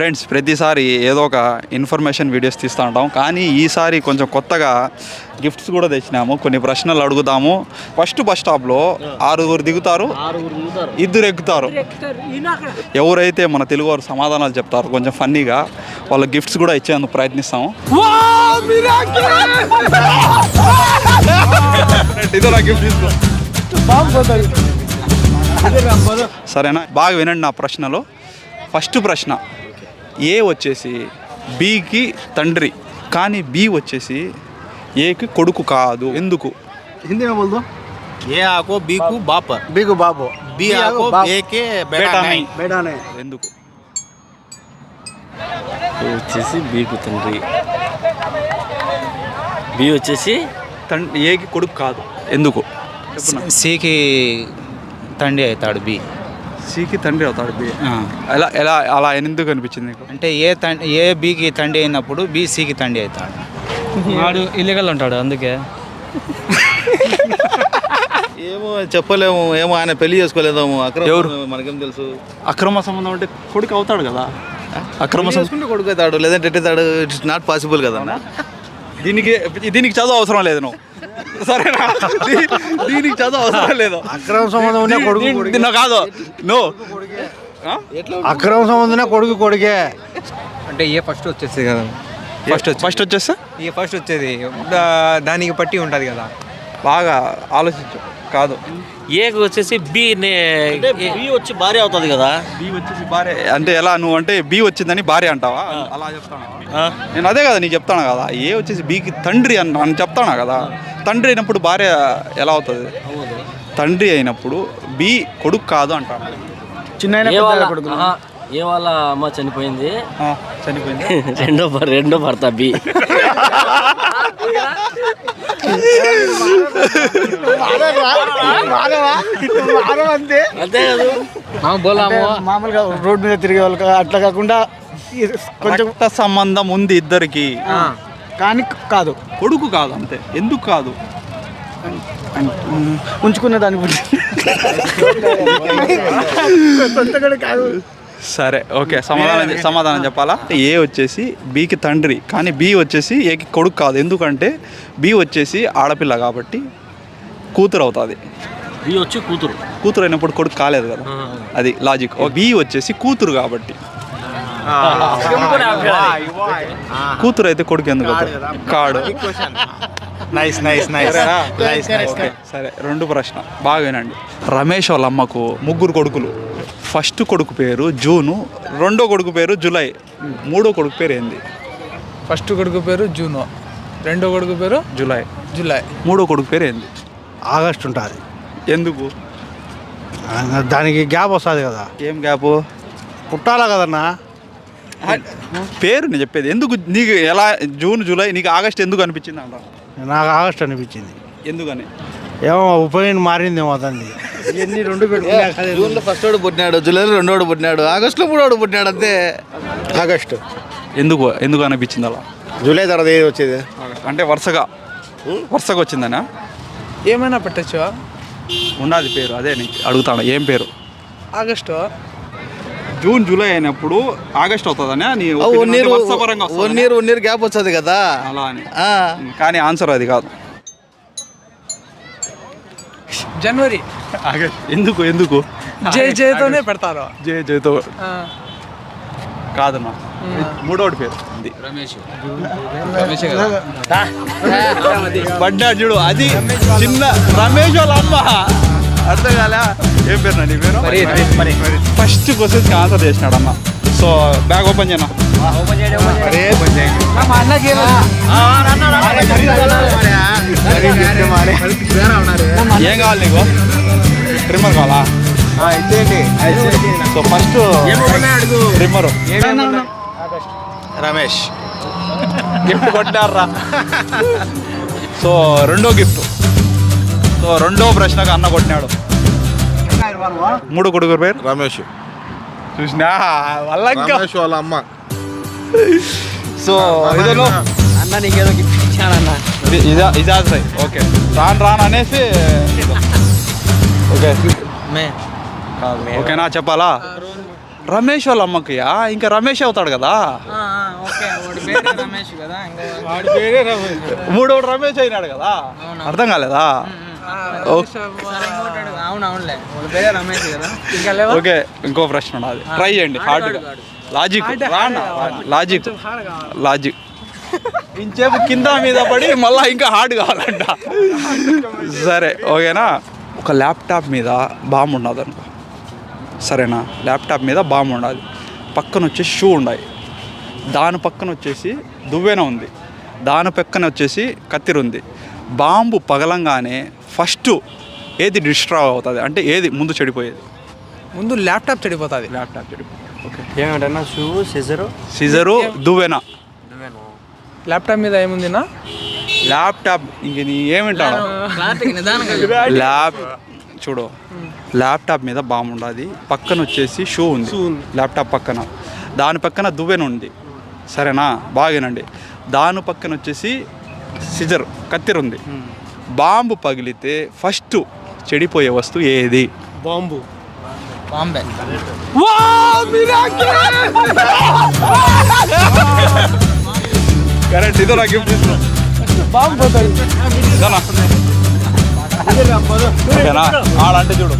Friends ప్రతిసారి ఏదో ఒక ఇన్ఫర్మేషన్ వీడియోస్ తీస్తూ ఉంటాం. కానీ ఈసారి కొంచెం కొత్తగా గిఫ్ట్స్ కూడా తెచ్చినాము. కొన్ని ప్రశ్నలు అడుగుతాము ఫస్ట్ బస్ స్టాప్లో ఆరుగురు దిగుతారు. ఇద్దరు ఎక్కుతారు. ఎవరైతే మన తెలుగు వారు సమాధానాలు చెప్తారు కొంచెం ఫన్నీగా వాళ్ళ గిఫ్ట్స్ కూడా ఇచ్చేందుకు ప్రయత్నిస్తాము. ఇదో నా గిఫ్ట్ తీసుకో. సరేనా? బాగా వినండి నా ప్రశ్నలో. ఫస్ట్ ప్రశ్న ఏ వచ్చేసి బికి తండ్రి కానీ బి వచ్చేసి ఏకి కొడుకు కాదు ఎందుకు हिंदी में बोल दो ఏ ఆకో బీకు బాప बीगू बाबू బి ఆకో बाप। ఏకే బేటా బేటా నై. बेटा ने ఎందుకు ఏ వచ్చేసి బీకు తండ్రి బి వచ్చేసి తండ్రి ఏకి కొడుకు కాదు ఎందుకు చెప్పు నాకు. సికి తండ్రి అవుతాడు బి సికి తండ్రి అవుతాడు బి. ఎలా ఎలా అలా ఎందుకు అనిపించింది నీకు? అంటే ఏ తండ్రి ఏ బికి తండ్రి అయినప్పుడు బి సికి తండ్రి అవుతాడు. వాడు ఇల్లీగల్ ఉంటాడు అందుకే. ఏమో చెప్పలేము ఏమో ఆయన పెళ్ళి చేసుకోలేదేమో అక్రమ ఎవరు? సంబంధం మనకేం తెలుసు? అక్రమ సంబంధం అంటే కొడుకు అవుతాడు కదా. అక్రమ పెళ్ళి సంబంధం చేసుకుంటే కొడుకు అవుతాడు లేదంటే ఎట్టేతాడు ఇట్స్ నాట్ పాసిబుల్ కదా. దీనికి దీనికి చదువు అవసరం లేదు నువ్వు. సరేనా? దీ- దీనికి చదువు అవసరం లేదు. అక్రమ సంబంధం ఉన్న కొడుకు కాదు. నువ్వు అక్రమ సంబంధం కొడుకు కొడుకే. అంటే ఏ ఫస్ట్ వచ్చేది కదా? ఫస్ట్ ఫస్ట్ వచ్చేస్తే ఏ ఫస్ట్ వచ్చేది? దానికి పట్టి ఉంటుంది కదా. బాగా ఆలోచించు. కాదు. ఏకి వచ్చేసి బి బి వచ్చి భార్య అవుతుంది కదా. బి వచ్చేసి భార్య. అంటే ఎలా నువ్వు అంటే బి వచ్చిందని భార్య అంటావా? అలా చెప్తాను? నేను అదే కదా నీకు చెప్తాను కదా? ఏ వచ్చేసి బికి తండ్రి అని అని చెప్తాను కదా? తండ్రి అయినప్పుడు భార్య ఎలా అవుతుంది? తండ్రి అయినప్పుడు బి కొడుకు కాదు అంటాను. చిన్న ఏ వాళ్ళ ఆహా, ఏ వాళ్ళ అమ్మ చనిపోయింది? చనిపోయింది. రెండో భర్- రెండో భర్త బి అంతే అంతే మామూలుగా రోడ్ మీద తిరిగే వాళ్ళు అట్లా కాకుండా కొంచెం సంబంధం ఉంది ఇద్దరికి. కానీ కాదు. కొడుకు కాదు అంతే. ఎందుకు కాదు? ఉంచుకున్న దాని గురించి కాదు. సరే ఓకే సమాధానం సమాధానం చెప్పాలా? ఏ వచ్చేసి బికి తండ్రి కానీ బి వచ్చేసి ఏకి కొడుకు కాదు. ఎందుకంటే బి వచ్చేసి ఆడపిల్ల కాబట్టి కూతురు అవుతుంది. బి వచ్చి కూతురు. కూతురు అయినప్పుడు కొడుకు కాలేదు కదా. అది లాజిక్. బి వచ్చేసి కూతురు కాబట్టి. కూతురు అయితే కొడుకు ఎందుకు? కాడు. Nice nice nice nice okay సరే రెండు ప్రశ్న. బాగా వినండి. రమేష్ వాళ్ళ అమ్మకు ముగ్గురు కొడుకులు. ఫస్ట్ కొడుకు పేరు జూను రెండో కొడుకు పేరు జూలై. మూడో కొడుకు పేరు ఏంది? ఫస్ట్ కొడుకు పేరు జూనో రెండో కొడుకు పేరు జూలై. జూలై. మూడో కొడుకు పేరు ఏంది? ఆగస్ట్ ఉంటుంది. ఎందుకు? దానికి గ్యాప్ వస్తుంది కదా. ఏం గ్యాప్? పుట్టాలా కదన్నా? పేరు నేను చెప్పేది ఎందుకు నీకు ఎలా జూన్ జూలై నీకు ఆగస్ట్ ఎందుకు అనిపించింది అంట నాకు ఆగస్ట్ అనిపించింది. ఎందుకని? ఏమో ఉపయోగం మారిందేమో అతన్ని ఇవన్నీ రెండు పెట్టుకున్నాక జూన్లో ఫస్ట్ వాడు పుట్టినాడు జూలైలో రెండోడు పుట్టినాడు ఆగస్ట్లో మూడోడు పుట్టినాడు అంతే. ఆగస్ట్. ఎందుకు ఎందుకు అనిపించింది అలా? జూలై తర్వాత ఏది వచ్చేది? అంటే వరుసగా. వరుసగా వచ్చిందనా? ఏమైనా పెట్టచ్చు ఉన్నది పేరు అదే నీకు అడుగుతాను ఏం పేరు? ఆగస్టు. జూన్ జూలై అయినప్పుడు ఆగస్ట్ అవుతుందనే నీ one year one? Year one year gap వస్తుంది కదా? అలా అని. ఆ, కానీ ఆన్సర్ అది కాదు. జనవరి. ఎందుకు ఎందుకు? జే జేతోనే పెడతారు. జే జేతో ఆ, కాదమ్మా. మూడోటి పేరు. పడ్డా చూడు అది చిన్న రమేష్ వాళ్ళ అమ్మ. అర్థం కాలే? ఏం పేరు నా నీ పేరు? ఫస్ట్ క్వశ్చన్స్ ఆన్సర్ చేసినాడు అన్న సో బ్యాగ్ ఓపెన్ చేయనా ఏం కావాలి నీకు? ట్రిమ్మర్ కావాలా? So first trimmer Ramesh. Gift కొట్టారా సో రెండో గిఫ్ట్ సో రెండో ప్రశ్నకు అన్న కొట్టినాడు. మూడో కొడుకు పేరు? రమేష్. చూసినా? రమేష్ వాళ్ళ అమ్మ. సో ఇదేలో అన్న. నీకేదో గిఫ్ట్ ఇచ్చానన్న ఇది- ఇజా ఇజాజ్ రై ఓకే. రాను రాను అనేసి ఓకే. మే. ఓకేనా చెప్పాలా? రమేష్. వాళ్ళ అమ్మకియా ఇంకా రమేష్ అవుతాడు కదా? మూడో రమేష్ అయినాడు కదా? అర్థం కాలేదా? ఓకే. ఓకే ఇంకో ప్రశ్న ఉన్నది ట్రై చేయండి హార్డ్ లాజిక్ లాజిక్ లాజిక్ ఇంచేపు కింద మీద పడి మళ్ళా ఇంకా హార్డ్ కావాలంట. సరే ఓకేనా? ఒక ల్యాప్టాప్ మీద బాంబు ఉండదు అనుకో సరేనా? ల్యాప్టాప్ మీద బాంబు ఉండాలి. పక్కన వచ్చేసి షూ ఉండాలి. దాని పక్కన వచ్చేసి దువ్వెన ఉంది. దాని పక్కన వచ్చేసి కత్తిరి ఉంది. బాంబు పగలంగానే ఫస్ట్ ఏది డిస్ట్రా అవుతుంది? అంటే ఏది ముందు చెడిపోయేది? ముందు ల్యాప్టాప్ చెడిపోతుంది. ల్యాప్టాప్ చెడిపోతుంది ఓకే. ఏమంటన్నా షూ సిజరు? సిజరు దువ్వెన. ల్యాప్టాప్ మీద ఏముందినా? ల్యాప్టాప్ ఇంక నీ ఏమింటాడు ల్యాప్ చూడు. ల్యాప్టాప్ మీద బాంబు ఉండాలి పక్కన వచ్చేసి షూ ఉంది. ల్యాప్టాప్ పక్కన. దాని పక్కన దువ్వెన ఉంది. సరేనా? బాగేనండి. దాని పక్కన వచ్చేసి సిజర్ కత్తిర ఉంది బాంబు పగిలితే ఫస్ట్ చెడిపోయే వస్తువు ఏది? బాంబు. బాంబే. కరెక్ట్ ఇదో నా గిఫ్ట్ ఓకేనా? ఆడంటే చూడు.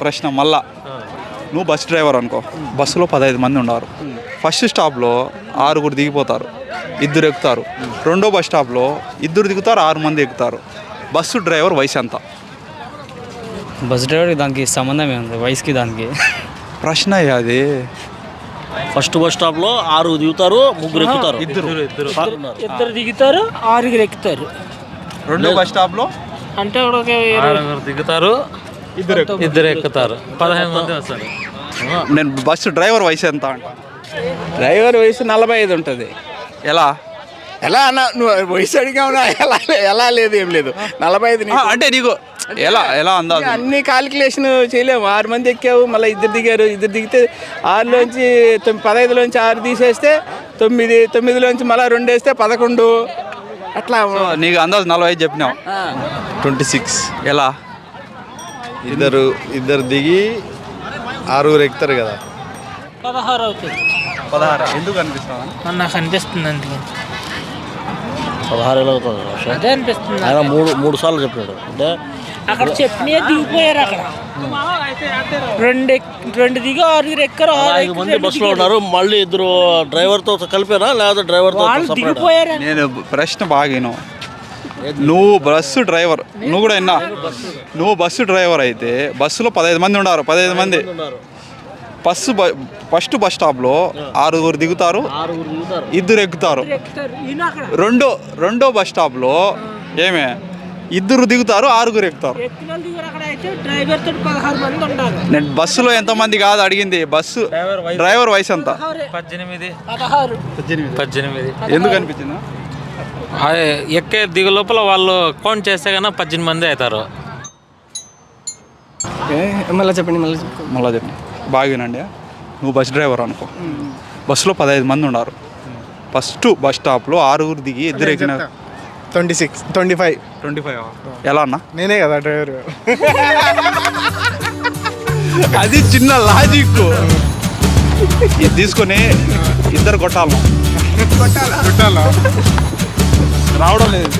ప్రశ్న మళ్ళా. నువ్వు బస్ డ్రైవర్ అనుకో. బస్సులో పదహైదు మంది ఉన్నారు. ఫస్ట్ స్టాప్లో ఆరుగురు దిగిపోతారు. ఇద్దరు ఎక్కుతారు. రెండో బస్ స్టాప్లో ఇద్దరు దిగుతారు ఆరు మంది ఎక్కుతారు. బస్సు డ్రైవర్ వయసు ఎంత? బస్ డ్రైవర్కి దానికి సంబంధం ఏముంది? వయసుకి దానికి. ప్రశ్న అది. ఫస్ట్ బస్ స్టాప్లో ఆరు దిగుతారు ముగ్గురు ఎక్కుతారు. ఇద్దరు. ఇద్దరు దిగుతారు ఆరుగురు ఎక్కుతారు. రెండో బస్ స్టాప్లో? అంటే ఒక ఆరుగురు దిగుతారు ఇద్దరు ఇద్దరు ఎక్కుతారు. పదహైదు మంది వస్తారు. నేను బస్సు డ్రైవర్ వయసు ఎంత అంట? డ్రైవర్ వయసు నలభై ఐదు ఉంటుంది. ఎలా? ఎలా అన్న? నువ్వు వయసు అడిగావునా ఎలా ఎలా లేదు ఏం లేదు. నలభై ఐదు అంటే నీకు ఎలా ఎలా అందాజు అన్ని కాలిక్యులేషన్ చేయలేము ఆరు మంది ఎక్కావు మళ్ళీ ఇద్దరు దిగారు. ఇద్దరు దిగితే ఆరులోంచి తొమ్మిది పదహైదులోంచి ఆరు తీసేస్తే తొమ్మిది తొమ్మిదిలోంచి మళ్ళీ రెండు వేస్తే పదకొండు. అట్లా నీకు అందాజు నలభై ఐదు చెప్పినావు ట్వంటీ సిక్స్. ఎలా? ఇద్దరు ఇద్దరు దిగి ఆరుగురు ఎక్కుతారు కదా. పదహారు అవుతుంది పదహారు? ఎందుకు అనిపిస్తావా? మరి నాకు అనిపిస్తుంది అందుకని పదహారు వేలు అవుతుంది అదే అనిపిస్తుంది. ఆయన మూడు మూడు సార్లు చెప్పాడు అంటే అక్కడ చెప్పిన దిగిపోయారు అక్కడ. రెండు ఎక్- రెండు దిగి ఆరుగురు ఎక్కరు ఆరు ఐదు ఎక్కి మంది రెండు బస్సులో. ఉన్నారు. మళ్ళీ ఇద్దరు డ్రైవర్తో కలిపేనా లేదా డ్రైవర్తో వాళ్ళు? దిగిపోయారు. నేను ప్రశ్న బాగాను నువ్వు బస్సు డ్రైవర్ నువ్వు కూడా విన్నా. నువ్వు బస్సు డ్రైవర్ అయితే బస్సులో పదహైదు మంది ఉన్నారు పదహైదు మంది. బ- ఫస్ట్ బస్ స్టాప్లో ఆరుగురు దిగుతారు. ఆరుగురు దిగుతారు. ఇద్దరు ఎక్కుతారు. రెండో రెండో బస్ స్టాప్లో ఏమే? ఇద్దరు దిగుతారు ఆరుగురు ఎక్కుతారు. నేను బస్సులో ఎంతమంది కాదు అడిగింది. బస్సు డ్రైవర్ వయసు ఎంత? పద్దెనిమిది. ఎందుకు అనిపించింది? ఎక్కే దిగు లోపల వాళ్ళు కౌంట్ చేస్తే కన్నా పద్దెనిమిది మంది అవుతారు. మళ్ళీ చెప్పండి. మళ్ళీ చెప్పండి. చెప్పి బాగానండి. నువ్వు బస్ డ్రైవర్ అనుకో. బస్సులో పదహైదు మంది ఉన్నారు. ఫస్ట్ బస్ స్టాప్లో ఆరుగురు దిగి ఇద్దరు ఎక్కిన twenty six twenty five. Twenty five ఎలా అన్నా? నేనే కదా డ్రైవర్. అది చిన్న లాజిక్. ఇది తీసుకొని ఇద్దరు కొట్టాలి. రావడం లేదు.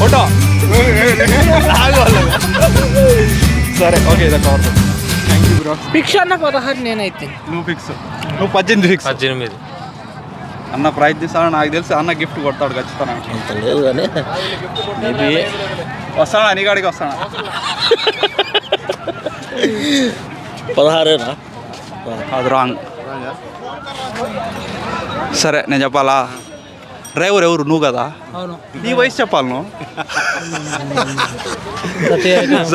ఫోటో. సరే ఓకే ఇది కవర్ భిక్ష అన్న పదహారు నేనైతే. నువ్వు ఫిక్స్ నువ్వు పద్దెనిమిది ఫిక్స్ పద్దెనిమిది. అన్న ప్రయత్నిస్తాను నాకు తెలిసి అన్న గిఫ్ట్ కొడతాడు ఖచ్చితంగా. అంత లేదు కానీ. మేబీ వస్తాను అనిగాడికి వస్తాను? పదహారేనా? అది రాంగ్ సరే నేను చెప్పాలా? డ్రైవర్ ఎవరు? నువ్వు కదా? అవును. నీ వయసు చెప్పాలి నువ్వు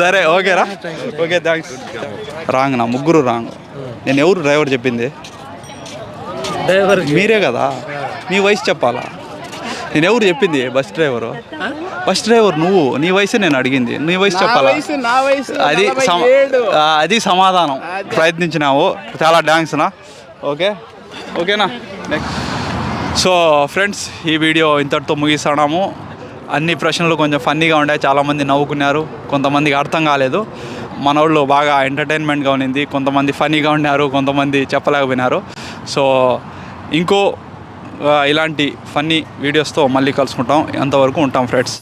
సరే ఓకేరా. Okay thanks. రాంగ్ నా ముగ్గురు రాంగ్. నేను ఎవరు డ్రైవర్ చెప్పింది? డ్రైవర్ మీరే కదా? మీ వయసు చెప్పాలా? నేను ఎవరు చెప్పింది? Bus driver? బస్ డ్రైవర్ నువ్వు. నీ వయసు నేను అడిగింది. నీ వయసు చెప్పాలా? నా అది అది సమాధానం. ప్రయత్నించినావు. చాలా థ్యాంక్స్ నా. ఓకే? ఓకేనా? నెక్స్ట్ సో ఫ్రెండ్స్ ఈ వీడియో ఇంతటితో ముగిస్తున్నాము. అన్ని ప్రశ్నలు కొంచెం ఫన్నీగా ఉండే చాలామంది నవ్వుకున్నారు. కొంతమందికి అర్థం కాలేదు. మన వాళ్ళు బాగా ఎంటర్టైన్మెంట్గా ఉన్నింది కొంతమంది ఫనీగా ఉన్నారు. కొంతమంది చెప్పలేకపోయినారు. సో ఇంకో ఇలాంటి ఫన్నీ వీడియోస్తో మళ్ళీ కలుసుకుంటాం. అంతవరకు ఉంటాం ఫ్రెండ్స్.